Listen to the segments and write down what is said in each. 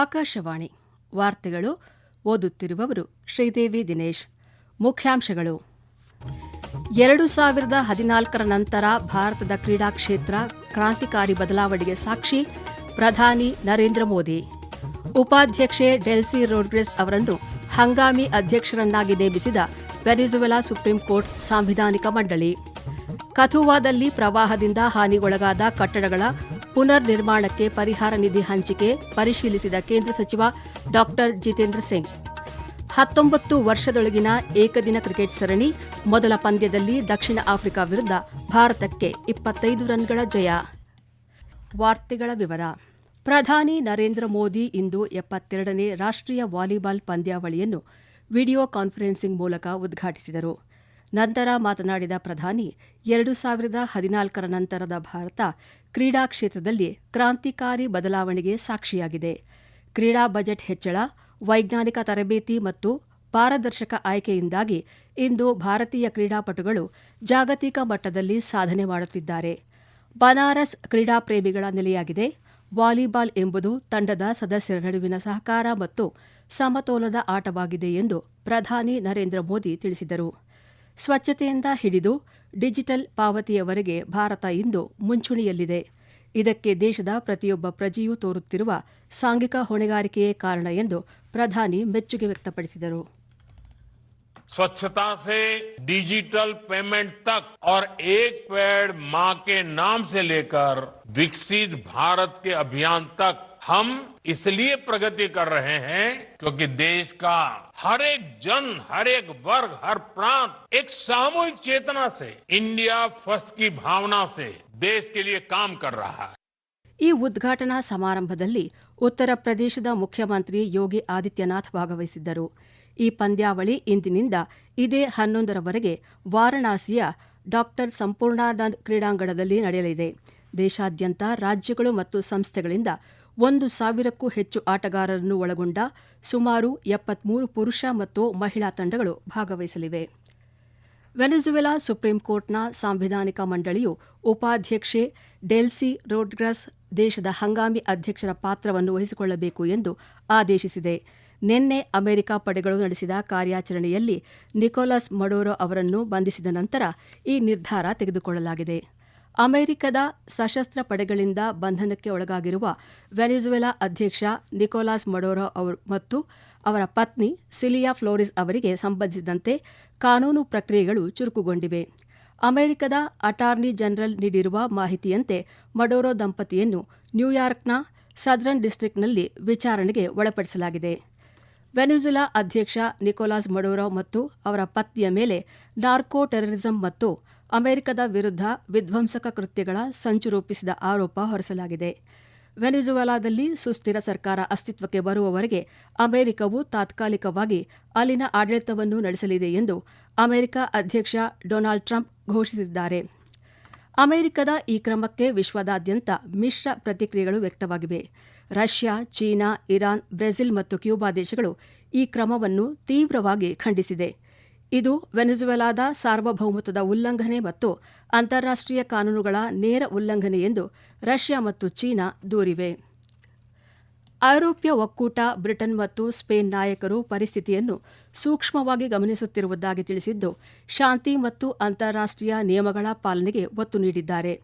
ಆಕಾಶವಾಣಿ. ವಾರ್ತೆಗಳು ಓದುತ್ತಿರುವವರು ಶ್ರೀದೇವಿ ದಿನೇಶ್. ಮುಖ್ಯಾಂಶಗಳು. ಎರಡು ಸಾವಿರದ ಹದಿನಾಲ್ಕರ ನಂತರ ಭಾರತದ ಕ್ರೀಡಾ ಕ್ಷೇತ್ರ ಕ್ರಾಂತಿಕಾರಿ ಬದಲಾವಣೆಗೆ ಸಾಕ್ಷಿ ಪ್ರಧಾನಿ ನರೇಂದ್ರ ಮೋದಿ. ಉಪಾಧ್ಯಕ್ಷೆ ಡೆಲ್ಸಿ ರೋಡ್ರೆಸ್ ಅವರನ್ನು ಹಂಗಾಮಿ ಅಧ್ಯಕ್ಷರನ್ನಾಗಿ ನೇಮಿಸಿದ ವೆನಿಜುವೆಲಾ ಸುಪ್ರೀಂ ಕೋರ್ಟ್ ಸಾಂವಿಧಾನಿಕ ಮಂಡಳಿ. ಕಥುವಾದಲ್ಲಿ ಪ್ರವಾಹದಿಂದ ಹಾನಿಗೊಳಗಾದ ಕಟ್ಟಡಗಳ ಪುನರ್ ನಿರ್ಮಾಣಕ್ಕೆ ಪರಿಹಾರ ನಿಧಿ ಹಂಚಿಕೆ ಪರಿಶೀಲಿಸಿದ ಕೇಂದ್ರ ಸಚಿವ ಡಾ ಜಿತೇಂದ್ರ ಸಿಂಗ್. ಹತ್ತೊಂಬತ್ತು ವರ್ಷದೊಳಗಿನ ಏಕದಿನ ಕ್ರಿಕೆಟ್ ಸರಣಿ ಮೊದಲ ಪಂದ್ಯದಲ್ಲಿ ದಕ್ಷಿಣ ಆಫ್ರಿಕಾ ವಿರುದ್ಧ ಭಾರತಕ್ಕೆ ಇಪ್ಪತ್ತೈದು ರನ್ಗಳ ಜಯ. ವಾರ್ತೆಗಳ ವಿವರ. ಪ್ರಧಾನಿ ನರೇಂದ್ರ ಮೋದಿ ಇಂದು ಎಪ್ಪತ್ತೆರಡನೇ ರಾಷ್ಟ್ರೀಯ ವಾಲಿಬಾಲ್ ಪಂದ್ಯಾವಳಿಯನ್ನು ವಿಡಿಯೋ ಕಾನ್ಫರೆನ್ಸಿಂಗ್ ಮೂಲಕ ಉದ್ಘಾಟಿಸಿದರು. ನಂತರ ಮಾತನಾಡಿದ ಪ್ರಧಾನಿ, ಎರಡು ಸಾವಿರದ ಹದಿನಾಲ್ಕರ ನಂತರದ ಭಾರತ ಕ್ರೀಡಾ ಕ್ಷೇತ್ರದಲ್ಲಿ ಕ್ರಾಂತಿಕಾರಿ ಬದಲಾವಣೆಗೆ ಸಾಕ್ಷಿಯಾಗಿದೆ. ಕ್ರೀಡಾ ಬಜೆಟ್ ಹೆಚ್ಚಳ, ವೈಜ್ಞಾನಿಕ ತರಬೇತಿ ಮತ್ತು ಪಾರದರ್ಶಕ ಆಯ್ಕೆಯಿಂದಾಗಿ ಇಂದು ಭಾರತೀಯ ಕ್ರೀಡಾಪಟುಗಳು ಜಾಗತಿಕ ಮಟ್ಟದಲ್ಲಿ ಸಾಧನೆ ಮಾಡುತ್ತಿದ್ದಾರೆ. ಬನಾರಸ್ ಕ್ರೀಡಾಪ್ರೇಮಿಗಳ ನೆಲೆಯಾಗಿದೆ. ವಾಲಿಬಾಲ್ ಎಂಬುದು ತಂಡದ ಸದಸ್ಯರ ನಡುವಿನ ಸಹಕಾರ ಮತ್ತು ಸಮತೋಲದ ಆಟವಾಗಿದೆ ಎಂದು ಪ್ರಧಾನಿ ನರೇಂದ್ರ ಮೋದಿ ತಿಳಿಸಿದರು. ಸ್ವಚ್ಛತೆಯಿಂದ ಹಿಡಿದು ಡಿಜಿಟಲ್ ಪಾವತಿಯವರೆಗೆ ಭಾರತ ಇಂದು ಮುಂಚೂಣಿಯಲ್ಲಿದೆ ಇದಕ್ಕೆ ದೇಶದ ಪ್ರತಿಯೊಬ್ಬ ಪ್ರಜೆಯೂ ತೋರುತ್ತಿರುವ ಸಾಂಘಿಕ ಹೊಣೆಗಾರಿಕೆಯೇ ಕಾರಣ ಎಂದು ಪ್ರಧಾನಿ ಮೆಚ್ಚುಗೆ ವ್ಯಕ್ತಪಡಿಸಿದರು स्वच्छता से डिजिटल पेमेंट तक और एक पेड़ माँ के नाम से लेकर विकसित भारत के अभियान तक हम इसलिए प्रगति कर रहे हैं क्योंकि देश का हर एक जन हर एक वर्ग हर प्रांत एक सामूहिक चेतना से इंडिया फर्स्ट की भावना से देश के लिए काम कर रहा है ಈ ಉದ್ಘಾಟನಾ ಸಮಾರಂಭದಲ್ಲಿ ಉತ್ತರ ಪ್ರದೇಶದ ಮುಖ್ಯಮಂತ್ರಿ ಯೋಗಿ ಆದಿತ್ಯನಾಥ್ ಭಾಗವಹಿಸಿದ್ದರು ಈ ಪಂದ್ಯಾವಳಿ ಇಂದಿನಿಂದ ಇದೇ ಹನ್ನೊಂದರವರೆಗೆ ವಾರಣಾಸಿಯ ಡಾಕ್ಟರ್ ಸಂಪೂರ್ಣಾನಂದ್ ಕ್ರೀಡಾಂಗಣದಲ್ಲಿ ನಡೆಯಲಿದೆ ದೇಶಾದ್ಯಂತ ರಾಜ್ಯಗಳು ಮತ್ತು ಸಂಸ್ಥೆಗಳಿಂದ ಒಂದು ಸಾವಿರಕ್ಕೂ ಹೆಚ್ಚು ಆಟಗಾರರನ್ನು ಒಳಗೊಂಡ ಸುಮಾರು ಎಪ್ಪತ್ಮೂರು ಪುರುಷ ಮತ್ತು ಮಹಿಳಾ ತಂಡಗಳು ಭಾಗವಹಿಸಲಿವೆ. ವೆನೆಜುವೆಲಾ ಸುಪ್ರೀಂ ಕೋರ್ಟ್ನ ಸಾಂವಿಧಾನಿಕ ಮಂಡಳಿಯು ಉಪಾಧ್ಯಕ್ಷೆ ಡೆಲ್ಸಿ ರೋಡ್ಗ್ರಸ್ ದೇಶದ ಹಂಗಾಮಿ ಅಧ್ಯಕ್ಷರ ಪಾತ್ರವನ್ನು ವಹಿಸಿಕೊಳ್ಳಬೇಕು ಎಂದು ಆದೇಶಿಸಿದೆ. ನಿನ್ನೆ ಅಮೆರಿಕ ಪಡೆಗಳು ನಡೆಸಿದ ಕಾರ್ಯಾಚರಣೆಯಲ್ಲಿ ನಿಕೋಲಸ್ ಮಡೋರೋ ಅವರನ್ನು ಬಂಧಿಸಿದ ನಂತರ ಈ ನಿರ್ಧಾರ ತೆಗೆದುಕೊಳ್ಳಲಾಗಿದೆ. ಅಮೆರಿಕದ ಸಶಸ್ತ್ರ ಪಡೆಗಳಿಂದ ಬಂಧನಕ್ಕೆ ಒಳಗಾಗಿರುವ ವೆನಿಜುವೆಲಾ ಅಧ್ಯಕ್ಷ ನಿಕೋಲಾಸ್ ಮಡೋರೋ ಅವರು ಮತ್ತು ಅವರ ಪತ್ನಿ ಸಿಲಿಯಾ ಫ್ಲೋರಿಸ್ ಅವರಿಗೆ ಸಂಬಂಧಿಸಿದಂತೆ ಕಾನೂನು ಪ್ರಕ್ರಿಯೆಗಳು ಚುರುಕುಗೊಂಡಿವೆ. ಅಮೆರಿಕದ ಅಟಾರ್ನಿ ಜನರಲ್ ನೀಡಿರುವ ಮಾಹಿತಿಯಂತೆ ಮಡೋರೋ ದಂಪತಿಯನ್ನು ನ್ಯೂಯಾರ್ಕ್ನ ಸದರ್ನ್ ಡಿಸ್ಟ್ರಿಕ್ಟ್ನಲ್ಲಿ ವಿಚಾರಣೆಗೆ ಒಳಪಡಿಸಲಾಗಿದೆ. ವೆನಿಜುಲಾ ಅಧ್ಯಕ್ಷ ನಿಕೋಲಾಸ್ ಮಡೋರೋ ಮತ್ತು ಅವರ ಪತ್ನಿಯ ಮೇಲೆ ನಾರ್ಕೋ ಟೆರರಿಸಂ ಮತ್ತು ಅಮೆರಿಕದ ವಿರುದ್ಧ ವಿಧ್ವಂಸಕ ಕೃತ್ಯಗಳ ಸಂಚು ರೂಪಿಸಿದ ಆರೋಪ ಹೊರಿಸಲಾಗಿದೆ. ವೆನೆಜುವೆಲಾದಲ್ಲಿ ಸುಸ್ಥಿರ ಸರ್ಕಾರ ಅಸ್ತಿತ್ವಕ್ಕೆ ಬರುವವರೆಗೆ ಅಮೆರಿಕವು ತಾತ್ಕಾಲಿಕವಾಗಿ ಅಲ್ಲಿನ ಆಡಳಿತವನ್ನು ನಡೆಸಲಿದೆ ಎಂದು ಅಮೆರಿಕ ಅಧ್ಯಕ್ಷ ಡೊನಾಲ್ಡ್ ಟ್ರಂಪ್ ಘೋಷಿಸಿದ್ದಾರೆ. ಅಮೆರಿಕದ ಈ ಕ್ರಮಕ್ಕೆ ವಿಶ್ವದಾದ್ಯಂತ ಮಿಶ್ರ ಪ್ರತಿಕ್ರಿಯೆಗಳು ವ್ಯಕ್ತವಾಗಿವೆ. ರಷ್ಯಾ, ಚೀನಾ, ಇರಾನ್, ಬ್ರೆಜಿಲ್ ಮತ್ತು ಕ್ಯೂಬಾ ದೇಶಗಳು ಈ ಕ್ರಮವನ್ನು ತೀವ್ರವಾಗಿ ಖಂಡಿಸಿದೆ. ಇದು ವೆನೆಜುವೆಲಾದ ಸಾರ್ವಭೌಮತ್ವದ ಉಲ್ಲಂಘನೆ ಮತ್ತು ಅಂತಾರಾಷ್ಟೀಯ ಕಾನೂನುಗಳ ನೇರ ಉಲ್ಲಂಘನೆ ಎಂದು ರಷ್ಯಾ ಮತ್ತು ಚೀನಾ ದೂರಿವೆ. ಐರೋಪ್ಯ ಒಕ್ಕೂಟ, ಬ್ರಿಟನ್ ಮತ್ತು ಸ್ಪೇನ್ ನಾಯಕರು ಪರಿಸ್ಥಿತಿಯನ್ನು ಸೂಕ್ಷ್ಮವಾಗಿ ಗಮನಿಸುತ್ತಿರುವುದಾಗಿ ತಿಳಿಸಿದ್ದು, ಶಾಂತಿ ಮತ್ತು ಅಂತಾರಾಷ್ಟೀಯ ನಿಯಮಗಳ ಪಾಲನೆಗೆ ಒತ್ತು ನೀಡಿದ್ದಾರೆ.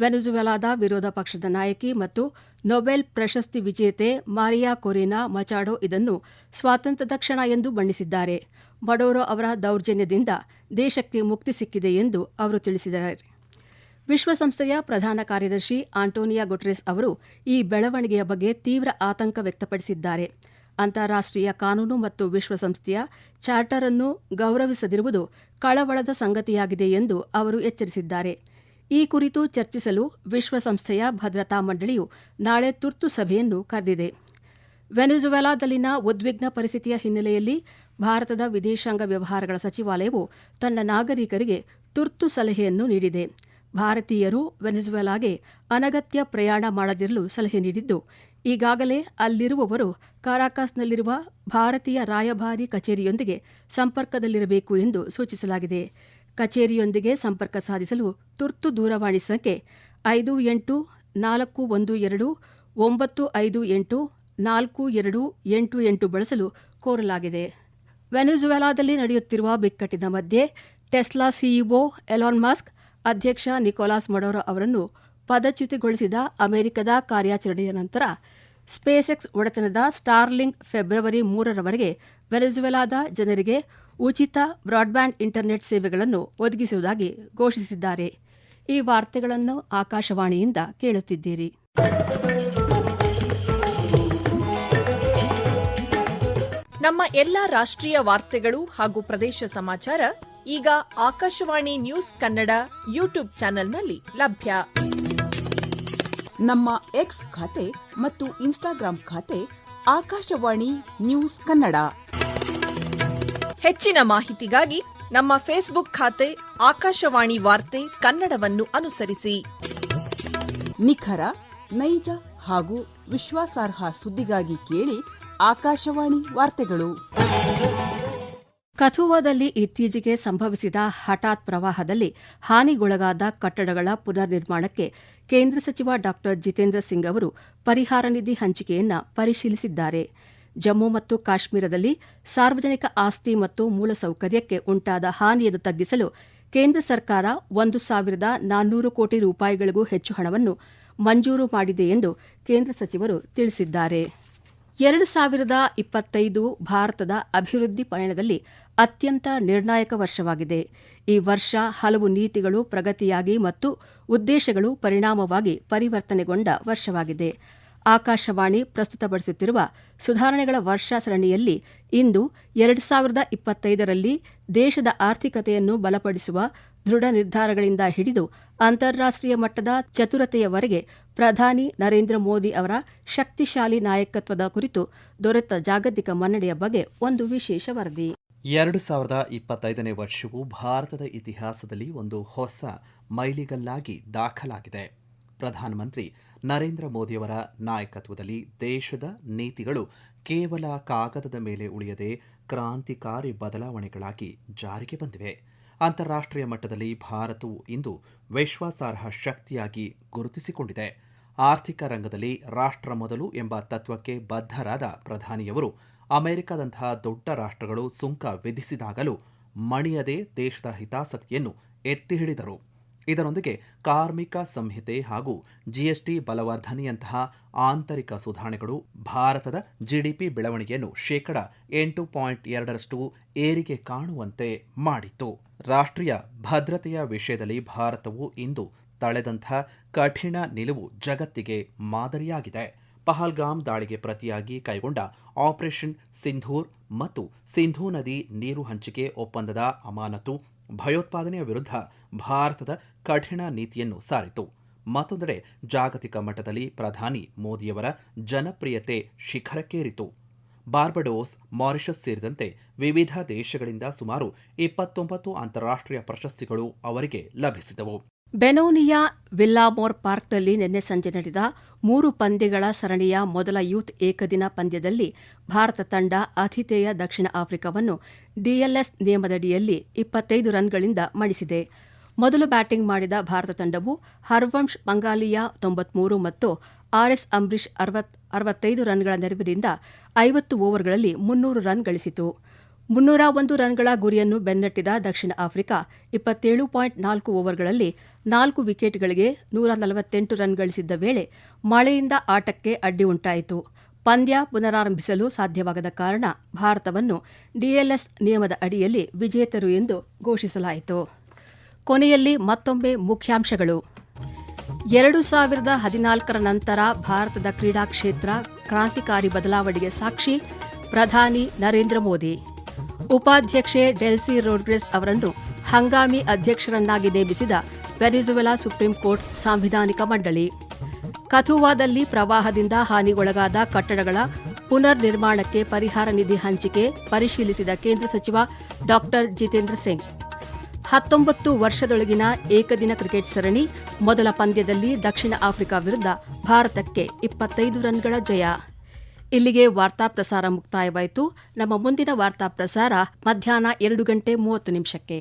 ವೆನೆಜುವೆಲಾದ ವಿರೋಧ ಪಕ್ಷದ ನಾಯಕಿ ಮತ್ತು ನೊಬೆಲ್ ಪ್ರಶಸ್ತಿ ವಿಜೇತೆ ಮಾರಿಯಾ ಕೊರಿನಾ ಮಚಾಡೋ ಇದನ್ನು ಸ್ವಾತಂತ್ರ್ಯದ ಕ್ಷಣ ಎಂದು ಬಣ್ಣಿಸಿದ್ದಾರೆ. ಮಡೋರೋ ಅವರ ದೌರ್ಜನ್ಯದಿಂದ ದೇಶಕ್ಕೆ ಮುಕ್ತಿ ಸಿಕ್ಕಿದೆ ಎಂದು ಅವರು ತಿಳಿಸಿದ್ದಾರೆ. ವಿಶ್ವಸಂಸ್ಥೆಯ ಪ್ರಧಾನ ಕಾರ್ಯದರ್ಶಿ ಆಂಟೋನಿಯಾ ಗುಟೆರೆಸ್ ಅವರು ಈ ಬೆಳವಣಿಗೆಯ ಬಗ್ಗೆ ತೀವ್ರ ಆತಂಕ ವ್ಯಕ್ತಪಡಿಸಿದ್ದಾರೆ. ಅಂತಾರಾಷ್ಟ್ರೀಯ ಕಾನೂನು ಮತ್ತು ವಿಶ್ವಸಂಸ್ಥೆಯ ಚಾರ್ಟರ್ ಅನ್ನು ಗೌರವಿಸದಿರುವುದು ಕಳವಳದ ಸಂಗತಿಯಾಗಿದೆ ಎಂದು ಅವರು ಎಚ್ಚರಿಸಿದ್ದಾರೆ. ಈ ಕುರಿತು ಚರ್ಚಿಸಲು ವಿಶ್ವಸಂಸ್ಥೆಯ ಭದ್ರತಾ ಮಂಡಳಿಯು ನಾಳೆ ತುರ್ತು ಸಭೆಯನ್ನು ಕರೆದಿದೆ. ವೆನೆಜುವೆಲಾದಲ್ಲಿನ ಉದ್ವಿಗ್ನ ಪರಿಸ್ಥಿತಿಯ ಹಿನ್ನೆಲೆಯಲ್ಲಿ ಭಾರತದ ವಿದೇಶಾಂಗ ವ್ಯವಹಾರಗಳ ಸಚಿವಾಲಯವು ತನ್ನ ನಾಗರಿಕರಿಗೆ ತುರ್ತು ಸಲಹೆಯನ್ನು ನೀಡಿದೆ. ಭಾರತೀಯರು ವೆನೆಜುವೆಲಾಗೆ ಅನಗತ್ಯ ಪ್ರಯಾಣ ಮಾಡದಿರಲು ಸಲಹೆ ನೀಡಿದ್ದು, ಈಗಾಗಲೇ ಅಲ್ಲಿರುವವರು ಕಾರಾಕಾಸ್ನಲ್ಲಿರುವ ಭಾರತೀಯ ರಾಯಭಾರಿ ಕಚೇರಿಯೊಂದಿಗೆ ಸಂಪರ್ಕದಲ್ಲಿರಬೇಕು ಎಂದು ಸೂಚಿಸಲಾಗಿದೆ. ಕಚೇರಿಯೊಂದಿಗೆ ಸಂಪರ್ಕ ಸಾಧಿಸಲು ತುರ್ತು ದೂರವಾಣಿ ಸಂಖ್ಯೆ ಐದು ಎಂಟು ನಾಲ್ಕು ಒಂದು ಎರಡು ಒಂಬತ್ತು ಐದು ಎಂಟು ನಾಲ್ಕು ಎರಡು ಎಂಟು ಎಂಟು ಬಳಸಲು ಕೋರಲಾಗಿದೆ. ವೆನೆಜುವೆಲಾದಲ್ಲಿ ನಡೆಯುತ್ತಿರುವ ಬಿಕ್ಕಟ್ಟಿನ ಮಧ್ಯೆ ಟೆಸ್ಲಾ ಸಿಇಒ ಎಲಾನ್ ಮಾಸ್ಕ್, ಅಧ್ಯಕ್ಷ ನಿಕೋಲಾಸ್ ಮಡೋರೋ ಅವರನ್ನು ಪದಚ್ಯುತಿಗೊಳಿಸಿದ ಅಮೆರಿಕದ ಕಾರ್ಯಾಚರಣೆಯ ನಂತರ ಸ್ಪೇಸ್ಎಕ್ಸ್ ಒಡೆತನದ ಸ್ಟಾರ್ಲಿಂಗ್ ಫೆಬ್ರವರಿ ಮೂರರವರೆಗೆ ವೆನೆಜುವೆಲಾದ ಜನರಿಗೆ ಉಚಿತ ಬ್ರಾಡ್ಬ್ಯಾಂಡ್ ಇಂಟರ್ನೆಟ್ ಸೇವೆಗಳನ್ನು ಒದಗಿಸುವುದಾಗಿ ಘೋಷಿಸಿದ್ದಾರೆ. ಈ ವಾರ್ತೆಗಳನ್ನು ಆಕಾಶವಾಣಿಯಿಂದ ಕೇಳುತ್ತಿದ್ದೀರಿ. ನಮ್ಮ ಎಲ್ಲಾ ರಾಷ್ಟ್ರೀಯ ವಾರ್ತೆಗಳು ಹಾಗೂ ಪ್ರದೇಶ ಸಮಾಚಾರ ಈಗ ಆಕಾಶವಾಣಿ ನ್ಯೂಸ್ ಕನ್ನಡ ಯೂಟ್ಯೂಬ್ ಚಾನೆಲ್ನಲ್ಲಿ ಲಭ್ಯ. ನಮ್ಮ ಎಕ್ಸ್ ಖಾತೆ ಮತ್ತು ಇನ್ಸ್ಟಾಗ್ರಾಂ ಖಾತೆ ಆಕಾಶವಾಣಿ ನ್ಯೂಸ್ ಕನ್ನಡ. ಹೆಚ್ಚಿನ ಮಾಹಿತಿಗಾಗಿ ನಮ್ಮ ಫೇಸ್ಬುಕ್ ಖಾತೆ ಆಕಾಶವಾಣಿ ವಾರ್ತೆ ಕನ್ನಡವನ್ನು ಅನುಸರಿಸಿ. ನಿಖರ ನೈಜ ಹಾಗೂ ವಿಶ್ವಾಸಾರ್ಹ ಸುದ್ದಿಗಾಗಿ ಕೇಳಿ ಆಕಾಶವಾಣಿ ವಾರ್ತೆಗಳು. ಕಥುವಾದಲ್ಲಿ ಇತ್ತೀಚೆಗೆ ಸಂಭವಿಸಿದ ಹಠಾತ್ ಪ್ರವಾಹದಲ್ಲಿ ಹಾನಿಗೊಳಗಾದ ಕಟ್ಟಡಗಳ ಪುನರ್ ನಿರ್ಮಾಣಕ್ಕೆ ಕೇಂದ್ರ ಸಚಿವ ಡಾ ಜಿತೇಂದ್ರ ಸಿಂಗ್ ಅವರು ಪರಿಹಾರ ನಿಧಿ ಹಂಚಿಕೆಯನ್ನು ಪರಿಶೀಲಿಸಿದ್ದಾರೆ. ಜಮ್ಮು ಮತ್ತು ಕಾಶ್ಮೀರದಲ್ಲಿ ಸಾರ್ವಜನಿಕ ಆಸ್ತಿ ಮತ್ತು ಮೂಲಸೌಕರ್ಯಕ್ಕೆ ಉಂಟಾದ ಹಾನಿಯನ್ನು ತಗ್ಗಿಸಲು ಕೇಂದ್ರ ಸರ್ಕಾರ ಒಂದು ಸಾವಿರದ ನಾನ್ನೂರು ಕೋಟಿ ರೂಪಾಯಿಗಳಿಗೂ ಹೆಚ್ಚು ಹಣವನ್ನು ಮಂಜೂರು ಮಾಡಿದೆ ಎಂದು ಕೇಂದ್ರ ಸಚಿವರು ತಿಳಿಸಿದ್ದಾರೆ. ಎರಡು ಸಾವಿರದ ಇಪ್ಪತ್ತೈದು ಭಾರತದ ಅಭಿವೃದ್ಧಿ ಪಯಣದಲ್ಲಿ ಅತ್ಯಂತ ನಿರ್ಣಾಯಕ ವರ್ಷವಾಗಿದೆ. ಈ ವರ್ಷ ಹಲವು ನೀತಿಗಳು ಪ್ರಗತಿಯಾಗಿ ಮತ್ತು ಉದ್ದೇಶಗಳು ಪರಿಣಾಮವಾಗಿ ಪರಿವರ್ತನೆಗೊಂಡ ವರ್ಷವಾಗಿದೆ. ಆಕಾಶವಾಣಿ ಪ್ರಸ್ತುತಪಡಿಸುತ್ತಿರುವ ಸುಧಾರಣೆಗಳ ವರ್ಷ ಸರಣಿಯಲ್ಲಿ ಇಂದು ಎರಡು ಸಾವಿರದ ಇಪ್ಪತ್ತೈದರಲ್ಲಿ ದೇಶದ ಆರ್ಥಿಕತೆಯನ್ನು ಬಲಪಡಿಸುವ ದೃಢ ನಿರ್ಧಾರಗಳಿಂದ ಹಿಡಿದು ಅಂತಾರಾಷ್ಟೀಯ ಮಟ್ಟದ ಚತುರತೆಯವರೆಗೆ ಪ್ರಧಾನಿ ನರೇಂದ್ರ ಮೋದಿ ಅವರ ಶಕ್ತಿಶಾಲಿ ನಾಯಕತ್ವದ ಕುರಿತು ದೊರೆತ ಜಾಗತಿಕ ಮನ್ನಣೆಯ ಬಗ್ಗೆ ಒಂದು ವಿಶೇಷ ವರದಿ. ಎರಡು ಸಾವಿರದ ಇಪ್ಪತ್ತೈದನೇ ವರ್ಷವು ಭಾರತದ ಇತಿಹಾಸದಲ್ಲಿ ಒಂದು ಹೊಸ ಮೈಲಿಗಲ್ಲಾಗಿ ದಾಖಲಾಗಿದೆ. ಪ್ರಧಾನಮಂತ್ರಿ ನರೇಂದ್ರ ಮೋದಿಯವರ ನಾಯಕತ್ವದಲ್ಲಿ ದೇಶದ ನೀತಿಗಳು ಕೇವಲ ಕಾಗದದ ಮೇಲೆ ಉಳಿಯದೆ ಕ್ರಾಂತಿಕಾರಿ ಬದಲಾವಣೆಗಳಾಗಿ ಜಾರಿಗೆ ಬಂದಿವೆ. ಅಂತಾರಾಷ್ಟ್ರೀಯ ಮಟ್ಟದಲ್ಲಿ ಭಾರತವು ಇಂದು ವಿಶ್ವಾಸಾರ್ಹ ಶಕ್ತಿಯಾಗಿ ಗುರುತಿಸಿಕೊಂಡಿದೆ. ಆರ್ಥಿಕ ರಂಗದಲ್ಲಿ ರಾಷ್ಟ್ರ ಮೊದಲು ಎಂಬ ತತ್ವಕ್ಕೆ ಬದ್ಧರಾದ ಪ್ರಧಾನಿಯವರು ಅಮೆರಿಕದಂತಹ ದೊಡ್ಡ ರಾಷ್ಟ್ರಗಳು ಸುಂಕ ವಿಧಿಸಿದಾಗಲೂ ಮಣಿಯದೆ ದೇಶದ ಹಿತಾಸಕ್ತಿಯನ್ನು ಎತ್ತಿ ಹಿಡಿದರು. ಇದರೊಂದಿಗೆ ಕಾರ್ಮಿಕ ಸಂಹಿತೆ ಹಾಗೂ ಜಿಎಸ್ಟಿ ಬಲವರ್ಧನೆಯಂತಹ ಆಂತರಿಕ ಸುಧಾರಣೆಗಳು ಭಾರತದ ಜಿಡಿಪಿ ಬೆಳವಣಿಗೆಯನ್ನು ಶೇಕಡ ಎಂಟು ಪಾಯಿಂಟ್ ಎರಡರಷ್ಟು ಏರಿಕೆ ಕಾಣುವಂತೆ ಮಾಡಿತ್ತು. ರಾಷ್ಟ್ರೀಯ ಭದ್ರತೆಯ ವಿಷಯದಲ್ಲಿ ಭಾರತವು ಇಂದು ತಳೆದಂಥ ಕಠಿಣ ನಿಲುವು ಜಗತ್ತಿಗೆ ಮಾದರಿಯಾಗಿದೆ. ಪಹಲ್ಗಾಮ್ ದಾಳಿಗೆ ಪ್ರತಿಯಾಗಿ ಕೈಗೊಂಡ ಆಪರೇಷನ್ ಸಿಂಧೂರ್ ಮತ್ತು ಸಿಂಧೂ ನದಿ ನೀರು ಹಂಚಿಕೆ ಒಪ್ಪಂದದ ಅಮಾನತು ಭಯೋತ್ಪಾದನೆಯ ವಿರುದ್ಧ ಭಾರತದ ಕಠಿಣ ನೀತಿಯನ್ನು ಸಾರಿತು. ಮತ್ತೊಂದೆಡೆ ಜಾಗತಿಕ ಮಟ್ಟದಲ್ಲಿ ಪ್ರಧಾನಿ ಮೋದಿಯವರ ಜನಪ್ರಿಯತೆ ಶಿಖರಕ್ಕೇರಿತು. ಬಾರ್ಬಡೋಸ್, ಮಾರಿಷಸ್ ಸೇರಿದಂತೆ ವಿವಿಧ ದೇಶಗಳಿಂದ ಸುಮಾರು ಇಪ್ಪತ್ತೊಂಬತ್ತು ಅಂತಾರಾಷ್ಟ್ರೀಯ ಪ್ರಶಸ್ತಿಗಳು ಅವರಿಗೆ ಲಭಿಸಿದವು. ಬೆನೋನಿಯಾ ವಿಲ್ಲಾಮೋರ್ ಪಾರ್ಕ್ನಲ್ಲಿ ನಿನ್ನೆ ಸಂಜೆ ನಡೆದ ಮೂರು ಪಂದ್ಯಗಳ ಸರಣಿಯ ಮೊದಲ ಯೂತ್ ಏಕದಿನ ಪಂದ್ಯದಲ್ಲಿ ಭಾರತ ತಂಡ ಆತಿಥೇಯ ದಕ್ಷಿಣ ಆಫ್ರಿಕಾವನ್ನು ಡಿಎಲ್ಎಸ್ ನಿಯಮದಡಿಯಲ್ಲಿ ಇಪ್ಪತ್ತೈದು ರನ್ಗಳಿಂದ ಮಣಿಸಿದೆ. ಮೊದಲು ಬ್ಯಾಟಿಂಗ್ ಮಾಡಿದ ಭಾರತ ತಂಡವು ಹರ್ವಂಶ್ ಮಂಗಾಲಿಯಾ ತೊಂಬತ್ಮೂರು ಮತ್ತು ಆರ್ಎಸ್ ಅಂಬರೀಶ್ ಅರವತ್ತೈದು ರನ್ಗಳ ನೆರವಿನಿಂದ ಐವತ್ತು ಓವರ್ಗಳಲ್ಲಿ ಮುನ್ನೂರು ರನ್ ಗಳಿಸಿತು. ಮುನ್ನೂರ ಒಂದು ರನ್ಗಳ ಗುರಿಯನ್ನು ಬೆನ್ನಟ್ಟಿದ ದಕ್ಷಿಣ ಆಫ್ರಿಕಾ ಇಪ್ಪತ್ತೇಳು ಪಾಯಿಂಟ್ ನಾಲ್ಕು ಓವರ್ಗಳಲ್ಲಿ ನಾಲ್ಕು ವಿಕೆಟ್ಗಳಿಗೆ ನೂರ ನಲವತ್ತೆಂಟು ರನ್ ಗಳಿಸಿದ್ದ ವೇಳೆ ಮಳೆಯಿಂದ ಆಟಕ್ಕೆ ಅಡ್ಡಿ ಉಂಟಾಯಿತು. ಪಂದ್ಯ ಪುನರಾರಂಭಿಸಲು ಸಾಧ್ಯವಾಗದ ಕಾರಣ ಭಾರತವನ್ನು ಡಿಎಲ್ಎಸ್ ನಿಯಮದ ಅಡಿಯಲ್ಲಿ ವಿಜೇತರು ಎಂದು ಘೋಷಿಸಲಾಯಿತು. ಕೊನೆಯಲ್ಲಿ ಮತ್ತೊಮ್ಮೆ ಮುಖ್ಯಾಂಶಗಳು. ಎರಡು ಸಾವಿರದ ಹದಿನಾಲ್ಕರ ನಂತರ ಭಾರತದ ಕ್ರೀಡಾ ಕ್ಷೇತ್ರ ಕ್ರಾಂತಿಕಾರಿ ಬದಲಾವಣೆಗೆ ಸಾಕ್ಷಿ, ಪ್ರಧಾನಿ ನರೇಂದ್ರ ಮೋದಿ. ಉಪಾಧ್ಯಕ್ಷೆ ಡೆಲ್ಸಿ ರೋಡ್ರೆಸ್ ಅವರನ್ನು ಹಂಗಾಮಿ ಅಧ್ಯಕ್ಷರನ್ನಾಗಿ ನೇಮಿಸಿದ ವೆನಿಜುವೆಲಾ ಸುಪ್ರೀಂ ಕೋರ್ಟ್ ಸಾಂವಿಧಾನಿಕ ಮಂಡಳಿ. ಕಥುವಾದಲ್ಲಿ ಪ್ರವಾಹದಿಂದ ಹಾನಿಗೊಳಗಾದ ಕಟ್ಟಡಗಳ ಪುನರ್ ನಿರ್ಮಾಣಕ್ಕೆ ಪರಿಹಾರ ನಿಧಿ ಹಂಚಿಕೆ ಪರಿಶೀಲಿಸಿದ ಕೇಂದ್ರ ಸಚಿವ ಡಾ ಜಿತೇಂದ್ರ ಸಿಂಗ್. ಹತ್ತೊಂಬತ್ತು ವರ್ಷದೊಳಗಿನ ಏಕದಿನ ಕ್ರಿಕೆಟ್ ಸರಣಿ ಮೊದಲ ಪಂದ್ಯದಲ್ಲಿ ದಕ್ಷಿಣ ಆಫ್ರಿಕಾ ವಿರುದ್ಧ ಭಾರತಕ್ಕೆ ಇಪ್ಪತ್ತೈದು ರನ್ಗಳ ಜಯ. ಇಲ್ಲಿಗೆ ವಾರ್ತಾ ಪ್ರಸಾರ ಮುಕ್ತಾಯವಾಯಿತು. ನಮ್ಮ ಮುಂದಿನ ವಾರ್ತಾ ಪ್ರಸಾರ ಮಧ್ಯಾಹ್ನ ಎರಡು ಗಂಟೆ ಮೂವತ್ತು ನಿಮಿಷಕ್ಕೆ.